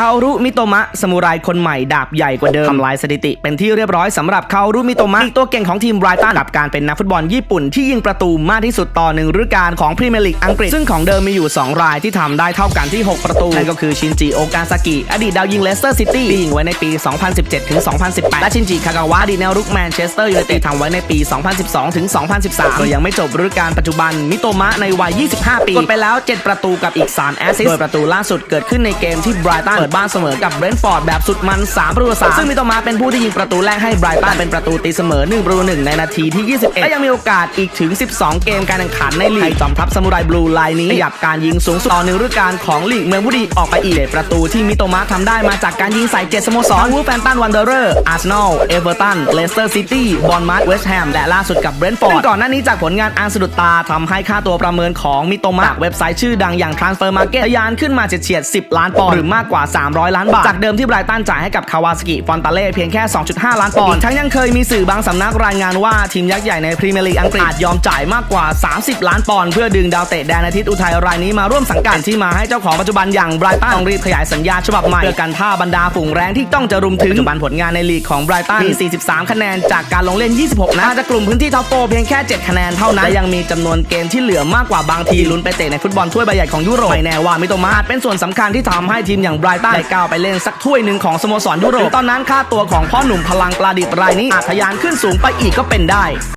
คารุมิโตมะสมุไรคนใหม่ดาบใหญ่กว่าเดิมทำลายสถิติ เป็นที่เรียบร้อยสำหรับคารุมิโตมะอีกตัวเก่งของทีมไบรตันกับการเป็นนักฟุตบอลญี่ปุ่นที่ยิงประตูมากที่สุดต่อหนึ่งฤดูกาลของพรีเมียร์ลีกอังกฤษ ซึ่งของเดิมมีอยู่ 2 รายที่ทำได้เท่ากันที่ 6 ประตู นั่นก็คือชินจิโอกาซากิอดีตดาวยิงเลสเตอร์ซิตี้ที่ยิงไว้ในปี 2017ถึง2018 และชินจิคากาวะอดีตแนวรุกแมนเชสเตอร์ยูไนเต็ดทำไว้ในปี 2012ถึง2013โดยยังไม่จบฤดูกาลปัจจุบันมิโตมะในวัย 25 ปีกดไปแล้ว 7 ประตูกับอีก 3 แอสซิสต์โดยประตูล่าสุดเกิดขึ้นในเกมที่ไบรตันเปิดบ้านเสมอกับเบรนท์ฟอร์ดแบบสุดมัน3ประตูต่อ3ซึ่งมิโตมะเป็นผู้ที่ยิงประตูแรกให้ไบรตันเป็นประตูตีเสมอ1ประตู1ในนาทีที่ 21 และยังมีโอกาสอีกถึง 12 เกมการแข่งขันในลีกจอมทัพซามูไรบลูไลน์นี้ขยับการยิงสูงสุดต่อหนึ่งฤดูกาลของลีกเมืองผู้ดีออกไปอีกเจ็ดประตูที่มิโตมะทำได้มาจากการยิงใส่เจ็ดสโมสรวูฟแฟนตันวันเดอร์เรอร์อาร์เซนอลเอเวอร์ตันเลสเตอร์ซิตี้บอลมาร์เวสต์แฮมและล่าสุดกับเบรนท์ฟอร์ดก่อนหน้านี้จากผลงานอันสะดุดตาทำให้ค่าตัวประเมินของมิโตมะจากเว็บไซต์ชื่อดังอย่าง Transfer Market ทะยานขึ้นมาเฉียดๆ10 ล้านปอนด์หรือมากกว่า300 ล้านบาท จากเดิมที่ไบรตันจ่ายให้กับคาวาสกิฟอนตาเล่เพียงแค่ 2.5 ล้านปอนด์ทั้งยังเคยมีสื่อบางสำนักรายงานว่าทีมยักษ์ใหญ่ในพรีเมียร์ลีกอังกฤษอาจยอมจ่ายมากกว่า 30 ล้านปอนด์เพื่อดึงดาวเตะแดนอาทิตย์อุทัยรายนี้มาร่วมสังกัดที่มาให้เจ้าของปัจจุบันอย่างไบรตันต้องรีบขยายสัญญาฉบับใหม่เพื่อกันท่าบรรดาฝูงแรงที่ต้องจะรุมถึงปัจจุบันผลงานในลีกของไบรตันมี 43 คะแนนจากการลงเล่น 26 นัดจากกลุ่มพื้นที่ท็อปโฟเพียงแค่ 7 คะแนนเท่านั้นและยังมีจำนวนเกมที่เหลือมากกว่าบางทีลุ้นไปเตะในฟุตบอลถ้วยใบใหญ่ของยุโรปไม่แน่ว่ามิโตมาเป็นส่วนสำคัญที่ทำให้ทีมอย่างไบรตันได้ก้าวไปเล่นสักถ้วยหนึ่งของสโมสรยุโรปตอนนั้นค่าตัวของพ่อหนุ่มพลังปลาดิบรายนี้อาจทะยานขึ้นสูงไปอีกก็เป็นได้